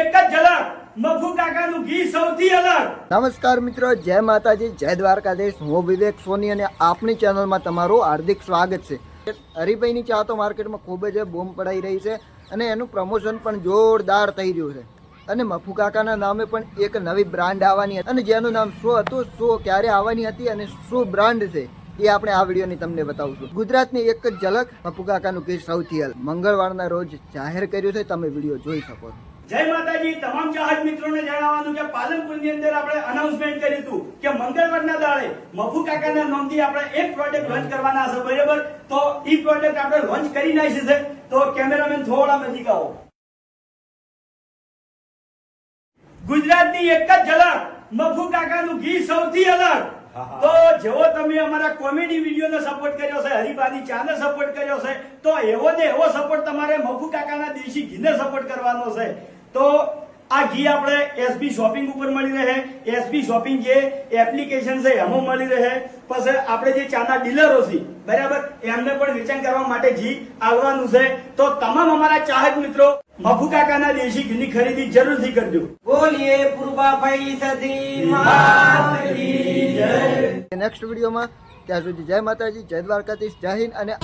એક જ ઝલક નમસ્કાર મિત્રો, જય માતાજી, જય દ્વારકાધીશ. હું વિવેક સોની અને આપની ચેનલમાં તમારું હાર્દિક સ્વાગત છે. હરિભાઈની ચા તો માર્કેટમાં ખૂબ જ બૂમ પડાઈ રહી છે અને એનું પ્રમોશન પણ જોરદાર થઈ રહ્યું છે. અને મફુ કાકાના નામે પણ એક નવી બ્રાન્ડ આવવાની હતી. અને જેનું નામ શું હતું, શું, ક્યારે આવવાની હતી અને શું બ્રાન્ડ છે, એ આપણે આ વિડીયોની તમને બતાવશું. ગુજરાતની એક જ ઝલક મફુ કાકાનું કેસ સૌથી મંગળવારના રોજ જાહેર કર્યું છે, તમે વીડિયો જોઈ શકો છો. જય માતાજી. તમામ ચાહક મિત્રોને જણાવવાનું કે પાલનપુરની અંદર આપણે અનાઉન્સમેન્ટ કર્યું હતું કે મંગળવારના દાડે મફુ કાકાના નામથી આપણે એક પ્રોડક્ટ લોન્ચ કરવાના છે બરાબર? તો ઈ પ્રોડક્ટ આપણે લોન્ચ કરી નાખી છે. તો કેમેરામેન થોડા નજીક આવો ગુજરાતની એક જ ઝલક મફુ કાકાનું ઘી સૌથી અલગ. તો જેવો તમે અમારા કોમેડી વિડીયોને સપોર્ટ કર્યો છે હરિભાની ચાને સપોર્ટ કર્યો છે તો એવો ને એવો સપોર્ટ તમારે મફુ કાકાના દેશી ઘીને સપોર્ટ કરવાનો છે. તો આ ઘી આપણે એસબી શોપિંગ ઉપર મળી રહે. એસબી શોપિંગ જે એપ્લિકેશન છે એમાં મળી રહે. પછી આપણે જે ચાના ડીલરો છે બરાબર એમને પણ વેચાણ કરવા માટે ઘી આવવાનું છે. તો તમામ અમારા ચાહક મિત્રો મફુ કાકાના દેશી ઘીની ખરીદી જરૂરથી કરજો. બોલીએ પૂર્વાભાઈ સધી નેક્સ્ટ વિડીયોમાં ત્યાં સુધી જય માતાજી જય દ્વારકાધીશ જય હિન્દ અને